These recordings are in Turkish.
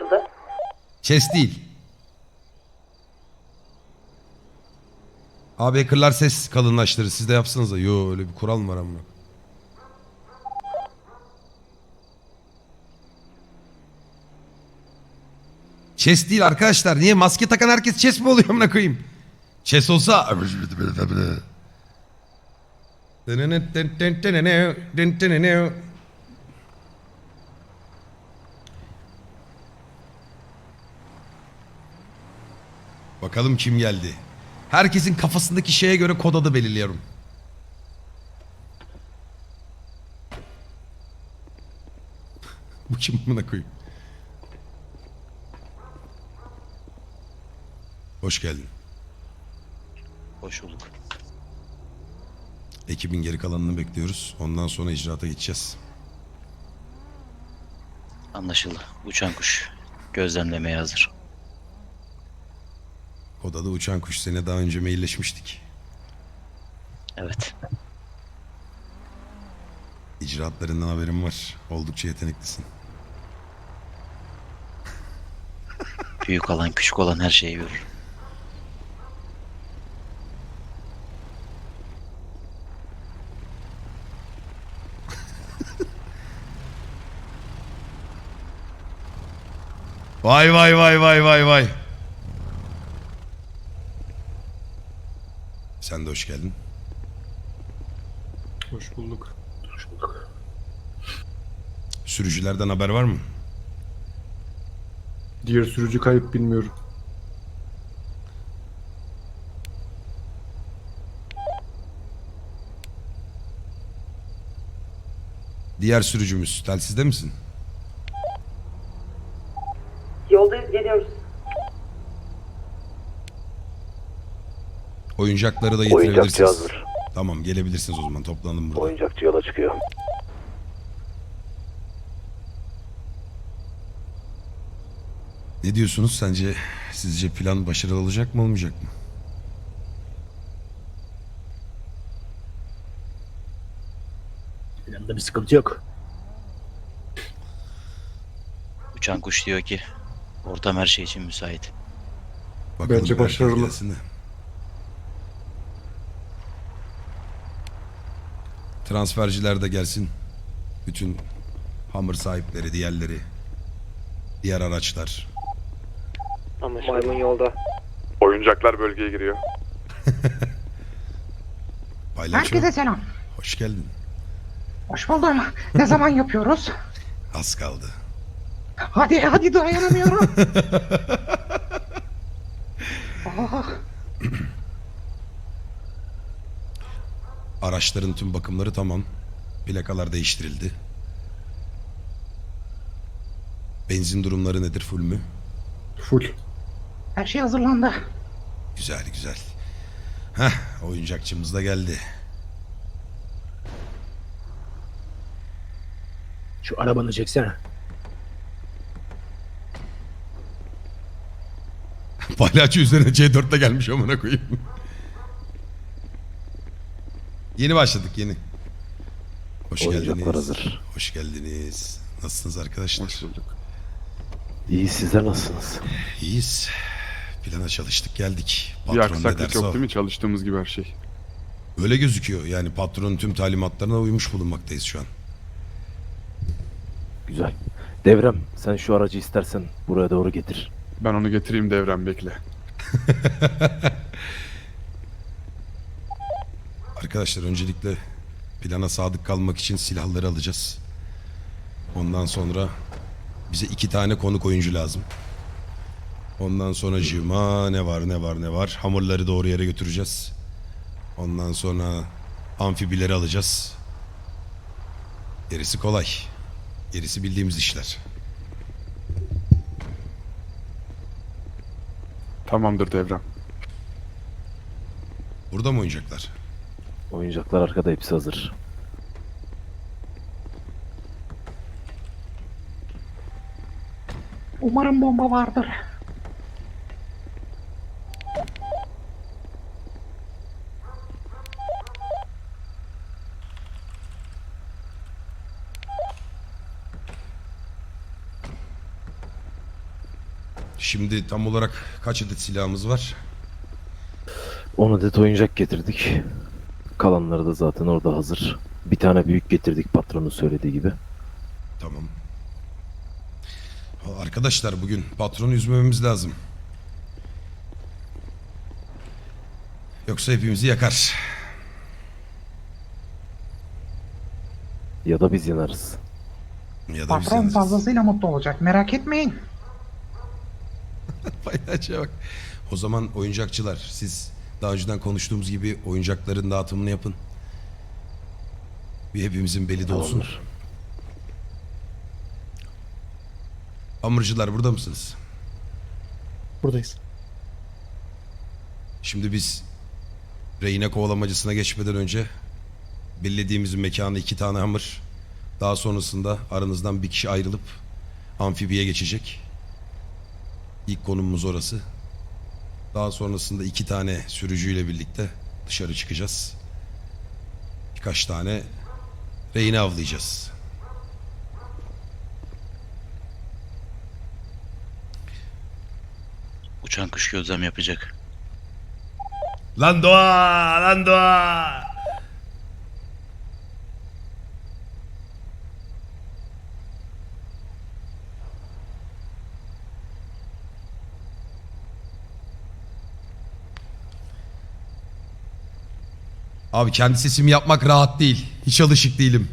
Anlaşıldı. Chess değil. Abi hackerlar ses kalınlaştırır. Siz de yapsanız da. Yo öyle bir kural mı var ama. Chess değil arkadaşlar. Niye maske takan herkes chess mi oluyor amına koyayım? Chess olsa Bakalım kim geldi. Herkesin kafasındaki şeye göre kod adı belirliyorum. Bu kim amına koyayım? Hoş geldin. Hoş bulduk. Ekibin geri kalanını bekliyoruz. Ondan sonra icraata geçeceğiz. Anlaşıldı. Uçan kuş gözlemlemeye hazır. Odada uçan kuş sene daha önce mailleşmiştik. Evet. İcraatlarından haberim var. Oldukça yeteneklisin. Büyük olan küçük olan her şeyi görür. Vay vay vay vay vay vay. Sen de hoş geldin. Hoş bulduk. Hoş bulduk. Sürücülerden haber var mı? Diğer sürücü kayıp bilmiyorum. Diğer sürücümüz telsizde misin? Yoldayız geliyoruz. Oyuncakları da Oyuncakçı getirebilirsiniz. hazır. Tamam gelebilirsiniz o zaman toplanalım burada. Oyuncakçı yola çıkıyor. Ne diyorsunuz sence sizce plan başarılı olacak mı olmayacak mı? Planda bir sıkıntı yok. Uçan kuş diyor ki ortam her şey için müsait. Bakalım Bence herkes başarılı. gelsin Transferciler de gelsin. Bütün hamur sahipleri, diğerleri. Diğer araçlar. Maymun yolda. Oyuncaklar bölgeye giriyor. Paylaşım. Herkese selam. Hoş geldin. Hoş buldum. Ne zaman yapıyoruz? Az kaldı. Hadi hadi dayanamıyorum. Ah, Araçların tüm bakımları tamam. Plakalar değiştirildi. Benzin durumları nedir full mü? Full. her şey hazırlandı. Güzel güzel. Heh oyuncakçımız da geldi. Şu arabanı çeksene. Palyaço üzerine C4'te gelmiş amına koyayım. Yeni başladık yeni. Hoş Oyuncaklar geldiniz. hazır. Hoş geldiniz. Nasılsınız arkadaşlar? Hoş bulduk. İyi sizler nasılsınız? İyiyiz. Plana çalıştık geldik. Bir Patron ne aksaklık derse yok o. değil mi? Çalıştığımız gibi her şey. Öyle gözüküyor. Yani patronun tüm talimatlarına uymuş bulunmaktayız şu an. Güzel. Devrem sen şu aracı istersen buraya doğru getir. Ben onu getireyim devrem bekle. Arkadaşlar öncelikle plana sadık kalmak için silahları alacağız. Ondan sonra bize iki tane konuk oyuncu lazım. Ondan sonra cima ne var ne var ne var. Hamurları doğru yere götüreceğiz. Ondan sonra amfibileri alacağız. Gerisi kolay. Gerisi bildiğimiz işler. Tamamdır devrem. Burada mı oyuncaklar? Oyuncaklar arkada hepsi hazır. Umarım bomba vardır. Şimdi tam olarak kaç adet silahımız var? 10 adet oyuncak getirdik. Kalanları da zaten orada hazır. Bir tane büyük getirdik patronun söylediği gibi. Tamam. Arkadaşlar bugün patronu üzmememiz lazım. Yoksa hepimizi yakar. Ya da biz yanarız. Ya da biz Patron yanarız. fazlasıyla mutlu olacak. Merak etmeyin. Paylaşa bak. O zaman oyuncakçılar siz daha önceden konuştuğumuz gibi oyuncakların dağıtımını yapın. Bir hepimizin beli dolsun. Tamamdır. Hamurcular burada mısınız? Buradayız. Şimdi biz rehine kovalamacısına geçmeden önce belirlediğimiz mekana iki tane hamur. Daha sonrasında aranızdan bir kişi ayrılıp amfibiye geçecek. İlk konumumuz orası. Daha sonrasında iki tane sürücüyle birlikte dışarı çıkacağız. Birkaç tane rehine avlayacağız. Uçan kuş gözlem yapacak. Lan doğa! Lan doğa! Abi kendi sesimi yapmak rahat değil. Hiç alışık değilim.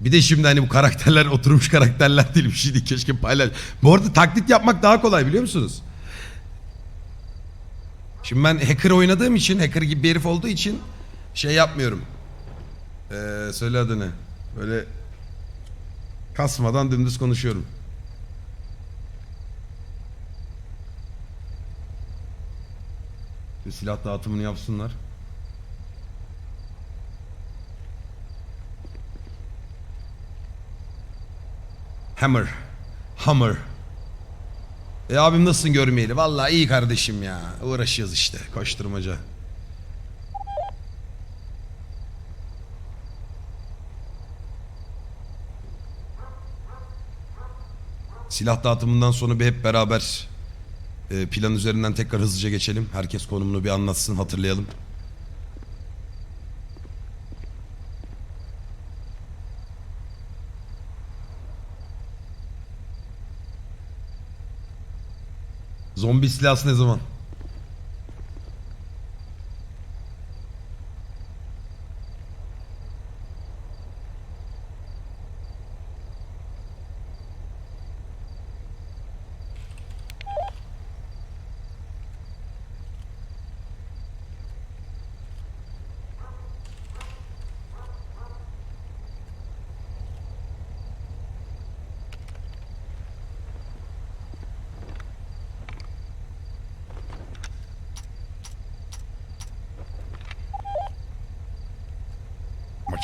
Bir de şimdi hani bu karakterler oturmuş karakterler değil bir şey değil. Keşke paylaş. Bu arada taklit yapmak daha kolay biliyor musunuz? Şimdi ben hacker oynadığım için, hacker gibi bir herif olduğu için şey yapmıyorum. Ee, söyle adını. Böyle kasmadan dümdüz konuşuyorum. Bir silah dağıtımını yapsınlar. Hammer. Hammer. E abim nasılsın görmeyeli? Vallahi iyi kardeşim ya. Uğraşıyoruz işte koşturmaca. Silah dağıtımından sonra bir hep beraber e, plan üzerinden tekrar hızlıca geçelim. Herkes konumunu bir anlatsın hatırlayalım. Zombi istilası ne zaman?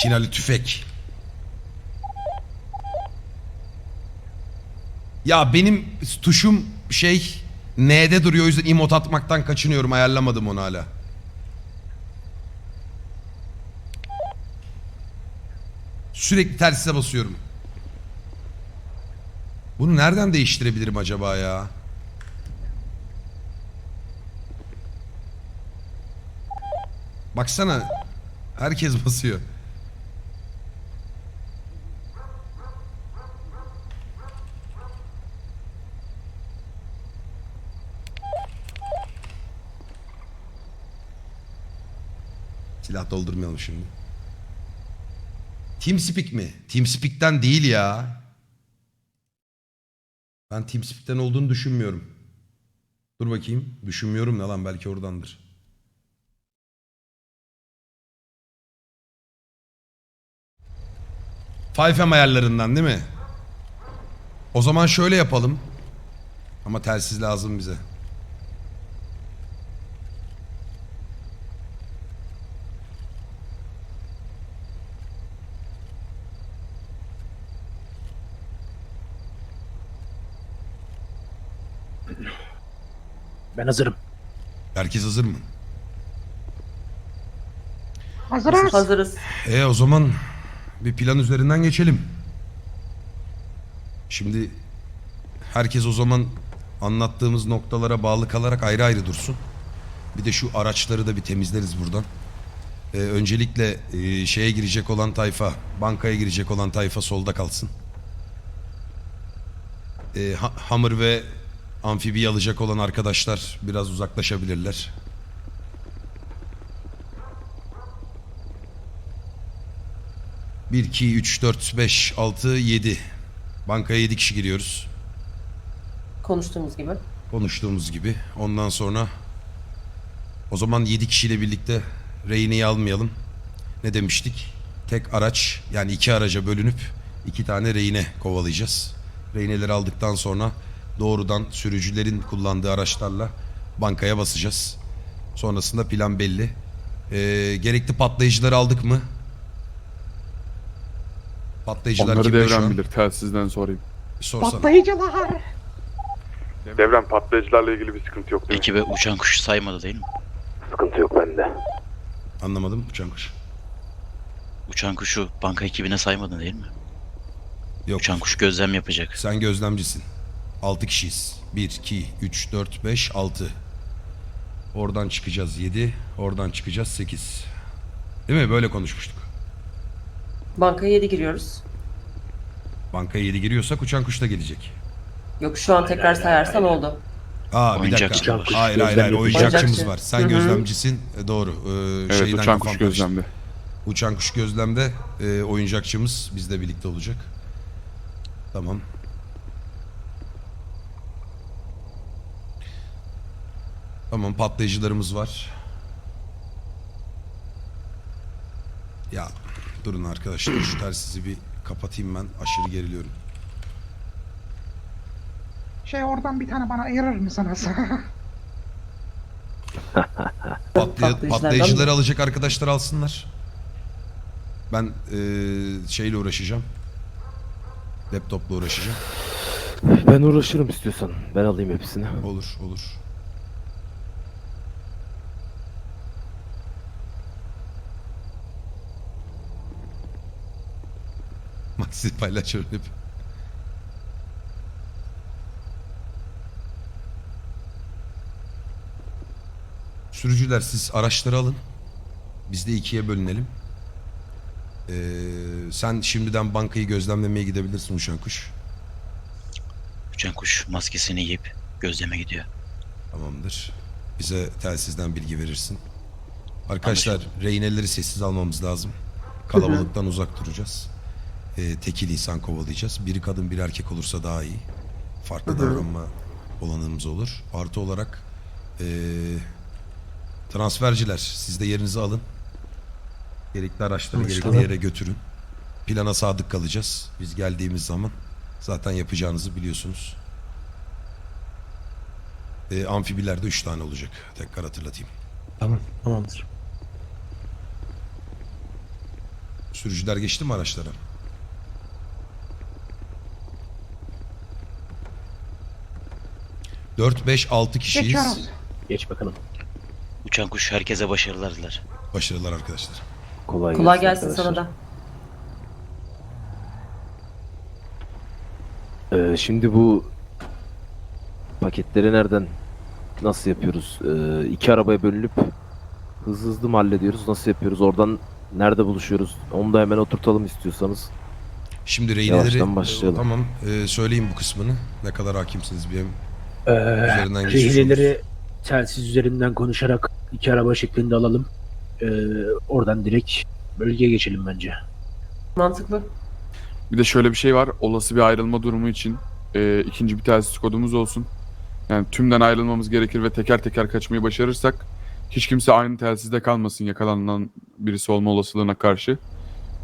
Makinalı tüfek. Ya benim tuşum şey N'de duruyor o yüzden emot atmaktan kaçınıyorum ayarlamadım onu hala. Sürekli tersize basıyorum. Bunu nereden değiştirebilirim acaba ya? Baksana herkes basıyor. Silah doldurmayalım şimdi. TeamSpeak mi? TeamSpeak'ten değil ya. Ben TeamSpeak'ten olduğunu düşünmüyorum. Dur bakayım. Düşünmüyorum ne lan belki oradandır. Five ayarlarından değil mi? O zaman şöyle yapalım. Ama telsiz lazım bize. Ben hazırım. Herkes hazır mı? Hazırız. Hazırız. E o zaman bir plan üzerinden geçelim. Şimdi herkes o zaman anlattığımız noktalara bağlı kalarak ayrı ayrı dursun. Bir de şu araçları da bir temizleriz buradan. Ee, öncelikle e, şeye girecek olan tayfa, bankaya girecek olan tayfa solda kalsın. Ee, ha- hamur ve amfibi alacak olan arkadaşlar biraz uzaklaşabilirler. Bir, iki, üç, dört, beş, altı, yedi. Bankaya yedi kişi giriyoruz. Konuştuğumuz gibi. Konuştuğumuz gibi. Ondan sonra o zaman 7 kişiyle birlikte rehineyi almayalım. Ne demiştik? Tek araç yani iki araca bölünüp iki tane rehine kovalayacağız. Rehineleri aldıktan sonra doğrudan sürücülerin kullandığı araçlarla bankaya basacağız. Sonrasında plan belli. Ee, gerekli patlayıcıları aldık mı? Patlayıcılar Onları kimde şu an? bilir. Telsizden sorayım. Bir sorsana. Patlayıcılar. Devrem patlayıcılarla ilgili bir sıkıntı yok değil mi? Ekibe uçan kuş saymadı değil mi? Sıkıntı yok bende. Anlamadım uçan kuş. Uçan kuşu banka ekibine saymadın değil mi? Yok. Uçan kuş gözlem yapacak. Sen gözlemcisin. 6 kişiyiz. 1, 2, 3, 4, 5, 6. Oradan çıkacağız 7. Oradan çıkacağız 8. Değil mi? Böyle konuşmuştuk. Bankaya 7 giriyoruz. Bankaya 7 giriyorsak uçan kuş da gelecek. Yok şu an tekrar sayarsan oldu. Aa bir Oyuncakçı dakika. var. Hayır hayır hayır. Gözlemci. Oyuncakçımız Oyuncakçı. var. Sen Hı hı. gözlemcisin. E, doğru. Ee, Evet şeyden uçan kafam kuş karıştı. gözlemde. Uçan kuş gözlemde e, oyuncakçımız bizle birlikte olacak. Tamam. Tamam patlayıcılarımız var. Ya durun arkadaşlar şu telsizi bir kapatayım ben. Aşırı geriliyorum. Şey oradan bir tane bana ayırır mısınız? Patlay- patlayıcıları alacak arkadaşlar alsınlar. Ben e, şeyle uğraşacağım. Laptopla uğraşacağım. Ben uğraşırım istiyorsan. Ben alayım hepsini. Olur olur. Maxi paylaşıyorum hep. Sürücüler siz araçları alın. Biz de ikiye bölünelim. Ee, sen şimdiden bankayı gözlemlemeye gidebilirsin uçan kuş. Uçan kuş maskesini giyip gözleme gidiyor. Tamamdır. Bize telsizden bilgi verirsin. Arkadaşlar rehineleri sessiz almamız lazım. Kalabalıktan uzak duracağız. Ee, tekil insan kovalayacağız. Biri kadın bir erkek olursa daha iyi. Farklı davranma olanımız olur. Artı olarak ee, transferciler siz de yerinizi alın. Gerekli araçları gerekli yere götürün. Plana sadık kalacağız. Biz geldiğimiz zaman zaten yapacağınızı biliyorsunuz. E, amfibilerde 3 tane olacak. Tekrar hatırlatayım. Tamam. Tamamdır. Sürücüler geçti mi araçlara? Dört, beş, altı kişiyiz. Geçiyoruz. Geç bakalım. Uçan kuş herkese başarılar diler. Başarılar arkadaşlar. Kolay, Kolay gelsin sana da. Ee, şimdi bu paketleri nereden nasıl yapıyoruz? Ee, iki arabaya bölünüp hızlı hızlı mı hallediyoruz? Nasıl yapıyoruz? Oradan nerede buluşuyoruz? Onu da hemen oturtalım istiyorsanız. Şimdi rehineleri... Yavaştan başlayalım. Tamam. E, söyleyeyim bu kısmını. Ne kadar hakimsiniz bir Ee, Üzerinden rehineleri telsiz üzerinden konuşarak iki araba şeklinde alalım. Ee, oradan direkt bölgeye geçelim bence. Mantıklı. Bir de şöyle bir şey var. Olası bir ayrılma durumu için e, ikinci bir telsiz kodumuz olsun. Yani tümden ayrılmamız gerekir ve teker teker kaçmayı başarırsak hiç kimse aynı telsizde kalmasın yakalanan birisi olma olasılığına karşı.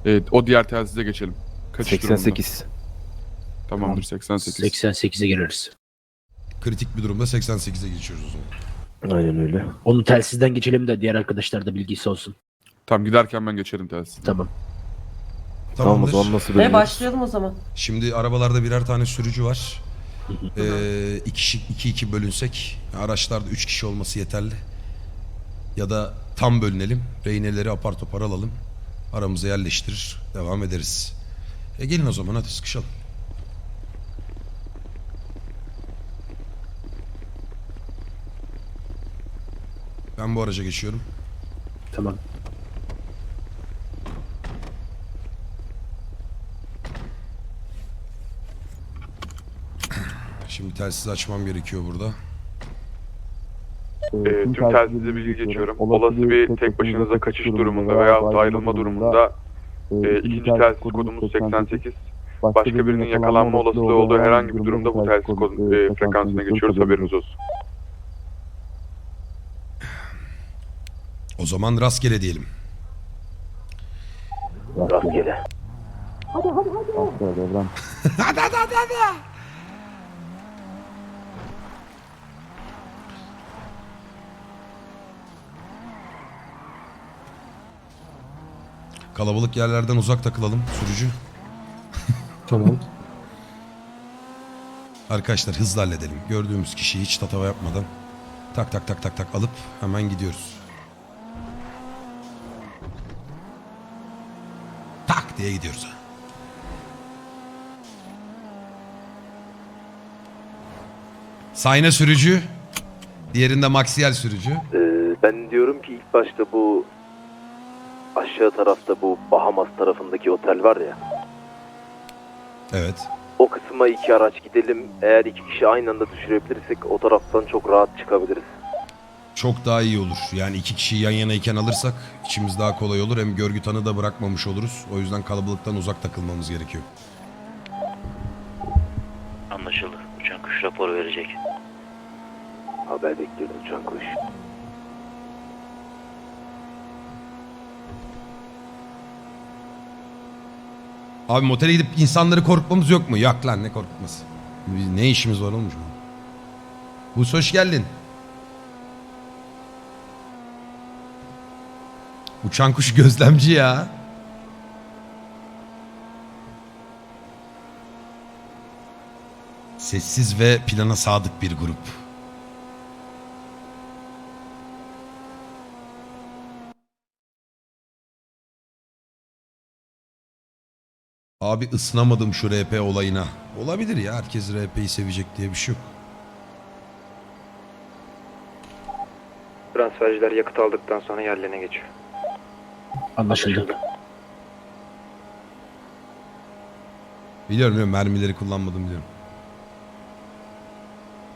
E, o diğer telsize geçelim. Kaçış durumunda. 88. Tamamdır 88. 88'e gireriz. Kritik bir durumda 88'e geçiyoruz o zaman. Aynen öyle. Onu telsizden geçelim de diğer arkadaşlar da bilgisi olsun. Tamam giderken ben geçerim telsiz. Tamam. Tamam o Tamamdır. zaman nasıl E bölünüyoruz? başlayalım o zaman. Şimdi arabalarda birer tane sürücü var. Ee, iki, kişi, iki iki bölünsek araçlarda üç kişi olması yeterli. Ya da tam bölünelim. Rehineleri apar topar alalım. Aramıza yerleştirir. Devam ederiz. E gelin o zaman hadi sıkışalım. Ben bu araca geçiyorum. Tamam. Şimdi telsiz açmam gerekiyor burada. Ee, tüm telsize bilgi geçiyorum. Olası bir tek başınıza kaçış durumunda veya ayrılma durumunda e, ikinci telsiz kodumuz 88. Başka birinin yakalanma olasılığı olduğu herhangi bir durumda bu telsiz kod, e, frekansına geçiyoruz haberiniz olsun. O zaman rastgele diyelim. Rastgele. hadi hadi hadi hadi. Kalabalık yerlerden uzak takılalım sürücü. Tamam. Arkadaşlar hızlı halledelim. Gördüğümüz kişiyi hiç tatava yapmadan tak tak tak tak tak alıp hemen gidiyoruz. Diye gidiyoruz. Sayne sürücü. Diğerinde Maxiel sürücü. Ee, ben diyorum ki ilk başta bu aşağı tarafta bu Bahamas tarafındaki otel var ya. Evet. O kısma iki araç gidelim. Eğer iki kişi aynı anda düşürebilirsek o taraftan çok rahat çıkabiliriz. Çok daha iyi olur. Yani iki kişiyi yan yanayken alırsak içimiz daha kolay olur. Hem görgü tanı da bırakmamış oluruz. O yüzden kalabalıktan uzak takılmamız gerekiyor. Anlaşıldı. Uçan kuş raporu verecek. Haber bekliyoruz uçan kuş. Abi motele gidip insanları korkutmamız yok mu? Yak lan ne korkutması. Biz ne işimiz var olmuş mu? Buz hoş geldin. Uçan kuş gözlemci ya. Sessiz ve plana sadık bir grup. Abi ısınamadım şu RP olayına. Olabilir ya herkes RP'yi sevecek diye bir şey yok. Transferciler yakıt aldıktan sonra yerlerine geçiyor. Anlaşıldı. Biliyorum biliyorum mermileri kullanmadım biliyorum.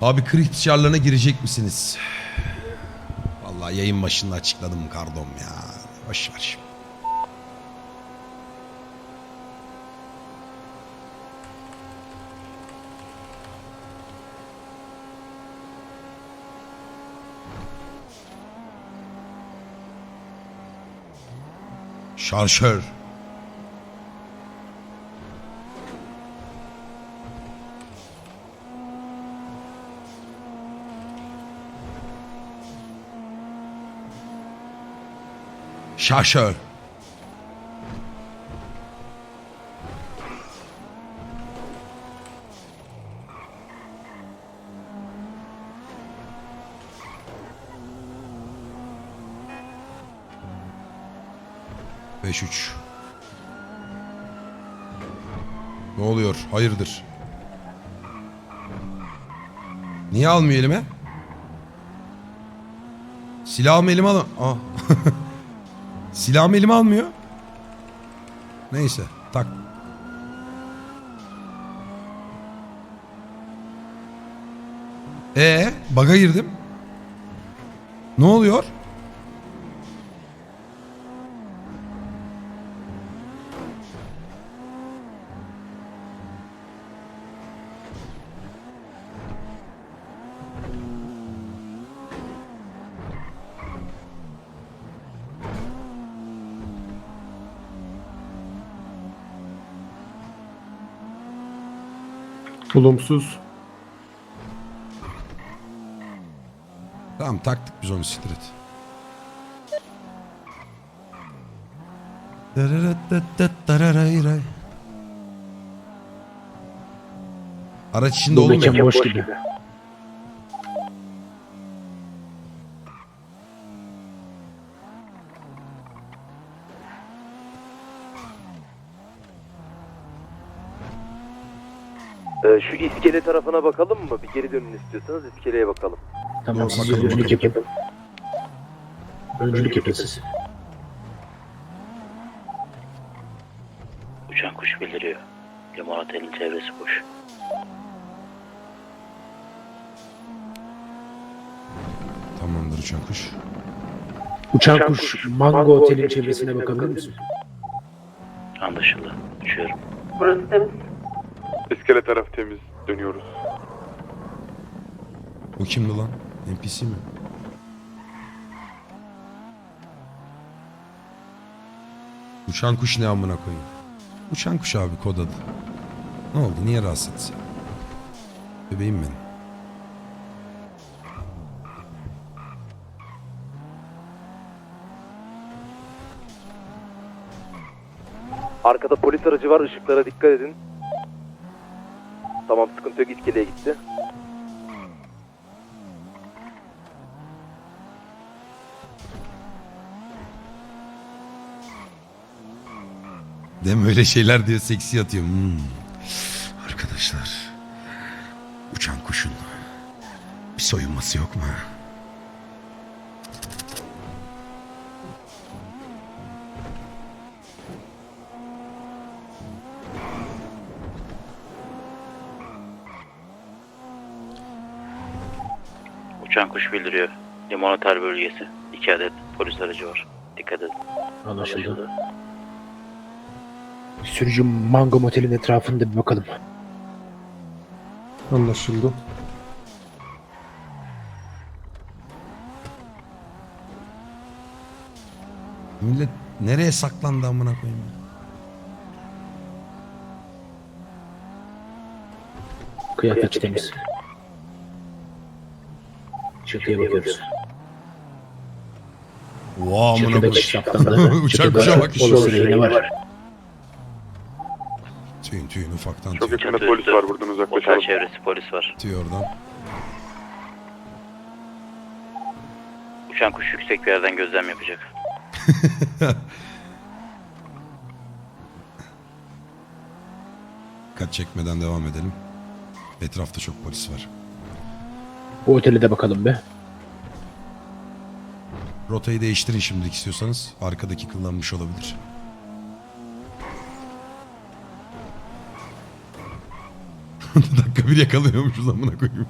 Abi kır ihtişarlarına girecek misiniz? Vallahi yayın başında açıkladım kardom ya. Boş ver şimdi. Şarşör. Şarşör. 5-3. Ne oluyor? Hayırdır? Niye almıyor elime? Silahımı elime al. Ah. Silahımı elime almıyor. Neyse. Tak. E ee, baga girdim. Ne oluyor? Olumsuz. Tamam taktık biz onu siktir et. Araç içinde ya. boş gibi. Ee, şu iskele tarafına bakalım mı? Bir geri dönün istiyorsanız iskeleye bakalım. Tamam siz bakalım. yapın. Öncülük yapın siz. Uçan kuş bildiriyor. Limonatanın çevresi boş. Tamamdır uçan kuş. Uçan kuş Mango Otel'in çevresine bakabilir misin? Anlaşıldı. Uçuyorum. Burası temiz. İskele tarafı temiz. Dönüyoruz. O kimdi lan? NPC mi? Uçan kuş ne amına koyayım? Uçan kuş abi kod adı. Ne oldu? Niye rahatsız etsin? Bebeğim benim. Arkada polis aracı var. ışıklara dikkat edin. Tamam sıkıntı yok. İskeleye gitti. Mi? Öyle şeyler diyor seksi atıyor. Hmm. Arkadaşlar. Uçan kuşun bir soyunması yok mu? Uçan kuş bildiriyor. Limonatar bölgesi. İki adet polis aracı var. Dikkat edin. Anlaşıldı. Sürücü Mango Motel'in etrafında bir bakalım. Anlaşıldı. Millet nereye saklandı amına koyayım? ya? Kıyafet temiz. Çatıya bakıyoruz. Vaa amına Çatıda koyayım. saptandı. Uçan kuşa bak. Polis rehine var. Tüyün tüyün ufaktan Çok tüy. yakında polis var buradan Otel uzaklaşalım. çevresi polis var. Tüy oradan. Uçan kuş yüksek bir yerden gözlem yapacak. Dikkat çekmeden devam edelim. Etrafta çok polis var. Bu otele de bakalım be. Rotayı değiştirin şimdilik istiyorsanız. Arkadaki kullanmış olabilir. dakika bir yakalıyormuşuz amına koyayım.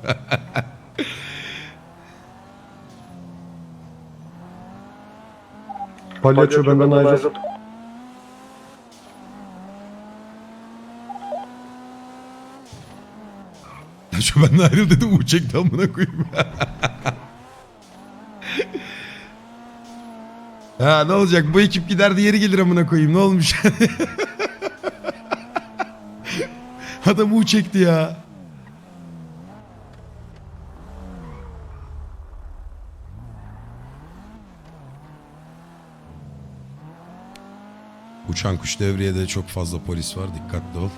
Palyaço benden ayrıl. Ya şu benden ayrıl dedim u çekti koyayım. ha ne olacak bu ekip gider diğeri gelir amına koyayım ne olmuş? Adam u çekti ya. Uçan kuş devriyede çok fazla polis var dikkatli ol.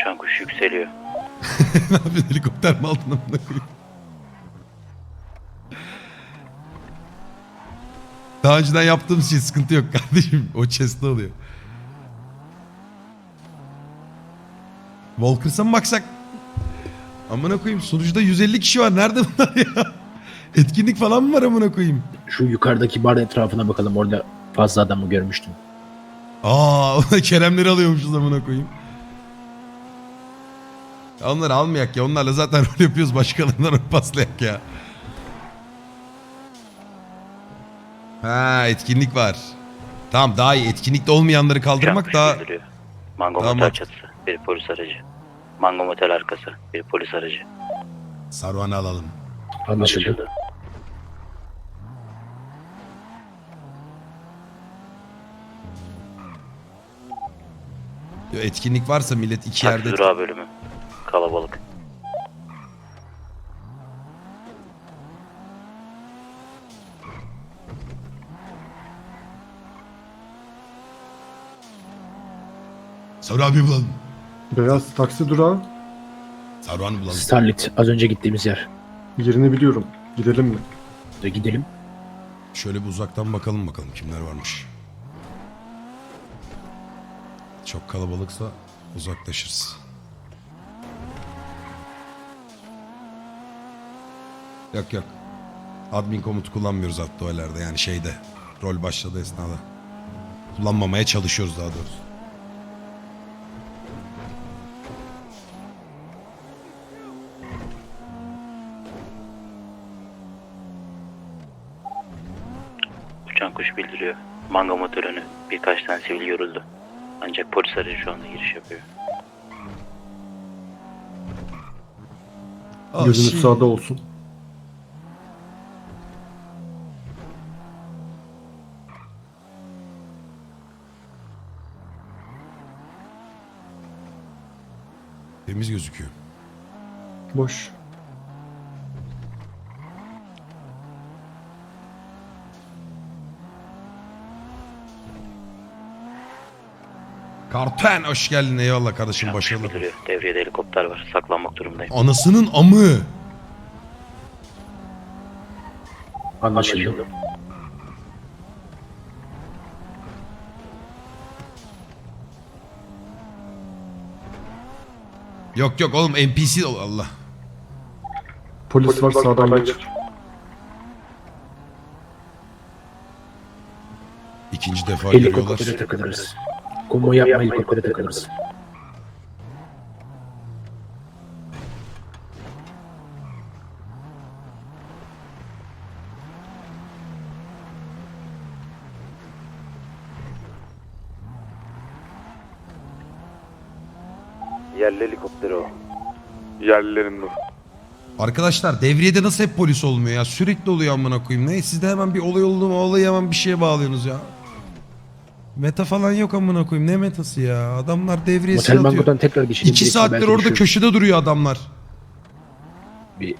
Uçan kuş yükseliyor. ne yapıyorsun helikopter mi aldın amına koyayım? Daha önceden yaptığımız şey sıkıntı yok kardeşim. O chest'te oluyor. Walkers'a mı baksak? Amına koyayım sunucuda 150 kişi var. Nerede bunlar ya? Etkinlik falan mı var amına koyayım? Şu yukarıdaki bar etrafına bakalım. Orada fazla adamı görmüştüm. Aa, Keremleri alıyormuşuz amına koyayım. Ya onları almayak ya. Onlarla zaten rol yapıyoruz. Başkalarından rol paslayak ya. Ha etkinlik var. Tamam daha iyi. Etkinlikte olmayanları kaldırmak daha... bildiriyor. Mango Daha Motel çatısı. Bir polis aracı. Mango Motel arkası. Bir polis aracı. Sarvanı alalım. Anlaşıldı. Ya etkinlik varsa millet iki Taksi yerde... durağı bölümü. Kalabalık. Sarı abi bulalım. Beyaz taksi durağı. Sarvanı bulalım. Starlit az önce gittiğimiz yer. Yerini biliyorum. Gidelim mi? De gidelim. Şöyle bir uzaktan bakalım bakalım kimler varmış. Çok kalabalıksa uzaklaşırız. Yok yok. Admin komutu kullanmıyoruz hatta öylerde yani şeyde. Rol başladı esnada. Kullanmamaya çalışıyoruz daha doğrusu. Uçan kuş bildiriyor. Manga motorunu birkaç tane sivil yoruldu. Ancak polis aracı şu anda giriş yapıyor. Gözünüz sağda olsun. Temiz gözüküyor. Boş. Karten hoş geldin eyvallah kardeşim başarılı. bildiriyor. Devriyede helikopter var. Saklanmak durumundayım. Anasının amı. Anlaşıldı. Yok yok oğlum NPC ol Allah. Polis var sağdan geç. İkinci defa Helikoptere geliyorlar. takılırız. Konvoy yapma helikoptere takılırız. Yerli helikopteri o. Yerlilerin bu. Arkadaşlar devriyede nasıl hep polis olmuyor ya? Sürekli oluyor amına koyayım. Ne siz de hemen bir olay oldu mu olayı hemen bir şeye bağlıyorsunuz ya. Meta falan yok amına koyayım. Ne metası ya? Adamlar devriyesi Motel atıyor. Mango'dan tekrar geçelim. İki Birisi saattir belki orada düşür. köşede duruyor adamlar. Bir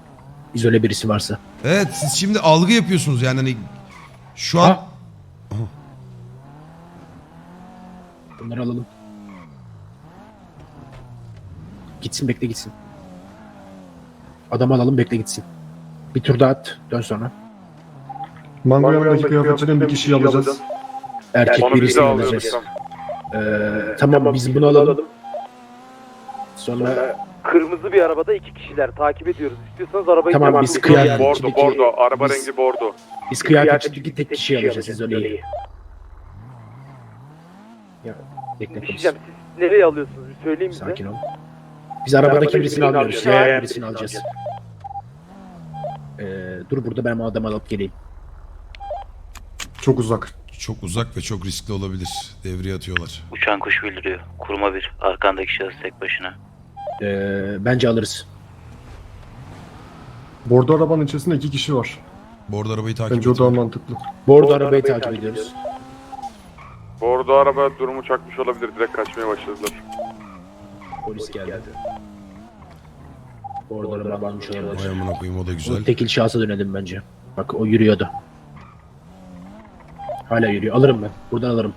izole birisi varsa. Evet siz şimdi algı yapıyorsunuz yani hani şu an Ha. Bunları alalım. Gitsin bekle gitsin. Adam alalım bekle gitsin. Bir tur daha at. Dön sonra. Mango yanındaki kıyafetçiden bir kişiyi alacağız. Erkek Onu bize birisini alıyoruz. alacağız. Ee, tamam biz bunu alalım. Sonra Kırmızı bir arabada iki kişiler takip ediyoruz. İstiyorsanız arabayı Tamam, devam biz edelim. kıyafet- Bordo içindeki- bordo. Araba biz- rengi bordo. biz kıyafetçideki tek kişiyi alacağız izoleyi. Ya bekle Bir şey diyeceğim siz nereye alıyorsunuz bir söyleyeyim bize. Sakin ol. Biz arabadaki birisini almıyoruz. Ya birisini alacağız. Ee, dur burada ben o adamı alıp geleyim. Çok uzak. çok uzak ve çok riskli olabilir. Devriye atıyorlar. Uçan kuş bildiriyor. Kuruma bir. Arkandaki şahıs tek başına. Ee, bence alırız. Bordo arabanın içerisinde iki kişi var. Bu arada arabayı takip Bence o daha ediyor. mantıklı. Bordo arabayı takip ediyoruz. Bordo araba durumu çakmış olabilir. Direkt kaçmaya başladılar. Polis geldi. Bordo araba almış Vay olabilir. amına koyayım o da O güzel. tekil şahsa dönelim bence. Bak o yürüyordu. Hala yürüyor. Alırım ben. Buradan alırım.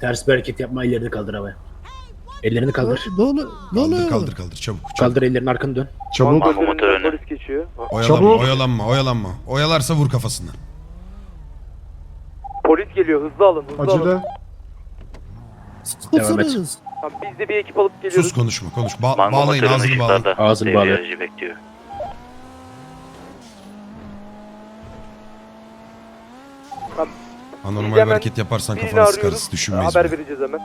Ters bir hareket yapma ellerini kaldır havaya. Ellerini kaldır. Ne oluyor? Ne Kaldır oluyor? kaldır kaldır çabuk. çabuk. Kaldır ellerini arkanı dön. Çabuk. Mango motor önü. Polis geçiyor. Oyalanma Çabuk. oyalanma oyalanma. Oyalarsa vur kafasına. Polis geliyor hızlı alın hızlı alın. Acele. Tutsanız. Tamam, biz de bir ekip alıp geliyoruz. Sus konuşma konuş. Ba- Mango bağlayın motorun ağzını bağlayın. ışıklarda. Ağzını Devriye aracı bekliyor. Anormal bir hemen hareket yaparsan Birini kafanı arıyoruz. sıkarız. Düşünmeyiz. Haber bile. vereceğiz hemen.